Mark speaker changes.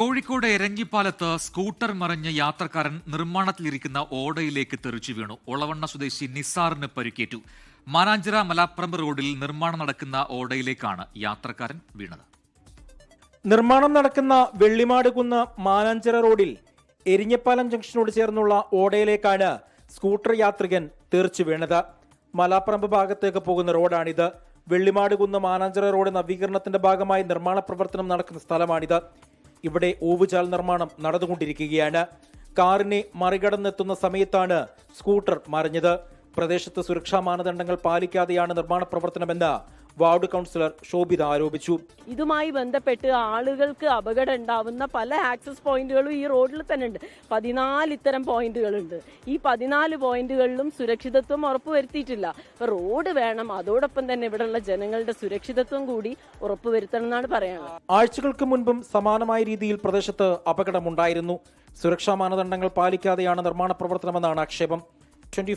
Speaker 1: Kozhikode എരഞ്ഞിപ്പാലത്ത് scooter മറിഞ്ഞ യാത്രക്കാരൻ നിർമ്മാണത്തിലിരിക്കുന്ന ഓടയിലേക്ക് തെറിച്ചു വീണു. ഒളവണ്ണ സ്വദേശി നിസാറിന് പരിക്കേറ്റു. മാനാഞ്ചിറ മലാപ്രമ്പ് റോഡിൽ നിർമ്മാണം നടക്കുന്ന ഓടയിലേക്കാണ് യാത്രക്കാരൻ വീണത്.
Speaker 2: നിർമ്മാണം നടക്കുന്ന വെള്ളിമാട് കുന്ന് മാനാഞ്ചിറ റോഡിൽ എരിഞ്ഞപ്പാലം ജംഗ്ഷനോട് ചേർന്നുള്ള ഓടയിലേക്കാണ് സ്കൂട്ടർ യാത്രികൻ തെറിച്ചു വീണത്. മലാപ്രമ്പ് ഭാഗത്തേക്ക് പോകുന്ന റോഡാണിത്. വെള്ളിമാട് കുന്ന് മാനാഞ്ചിറ റോഡ് നവീകരണത്തിന്റെ ഭാഗമായി നിർമ്മാണ പ്രവർത്തനം നടക്കുന്ന സ്ഥലമാണിത്. ഇവിടെ ഓവുചാൽ നിർമ്മാണം നടന്നുകൊണ്ടിരിക്കുകയാണ്. കാറിനെ മറികടന്നെത്തുന്ന സമയത്താണ് സ്കൂട്ടർ മറിഞ്ഞത്. പ്രദേശത്ത് സുരക്ഷാ മാനദണ്ഡങ്ങൾ പാലിക്കാതെയാണ് നിർമ്മാണ പ്രവർത്തനമെന്ന് വാർഡ് കൗൺസിലർ ശോഭിത ആരോപിച്ചു.
Speaker 3: ഇതുമായി ബന്ധപ്പെട്ട് ആളുകൾക്ക് അപകടം ഉണ്ടാവുന്ന പല ആക്സസ് പോയിന്റുകളും ഈ റോഡിൽ തന്നെ ഉണ്ട്. പതിനാല് ഇത്തരം പോയിന്റുകളുണ്ട്. ഈ പതിനാല് പോയിന്റുകളിലും സുരക്ഷിതത്വം ഉറപ്പുവരുത്തിയിട്ടില്ല. റോഡ് വേണം അതോടൊപ്പം തന്നെ ഇവിടെയുള്ള ജനങ്ങളുടെ സുരക്ഷിതത്വം കൂടി ഉറപ്പുവരുത്തണം എന്നാണ് പറയുന്നത്
Speaker 2: ആഴ്ചകൾക്ക് മുൻപും സമാനമായ രീതിയിൽ പ്രദേശത്ത് അപകടമുണ്ടായിരുന്നു. സുരക്ഷാ മാനദണ്ഡങ്ങൾ പാലിക്കാതെയാണ് നിർമ്മാണ പ്രവർത്തനമെന്നാണ് ആക്ഷേപം. ട്വന്റി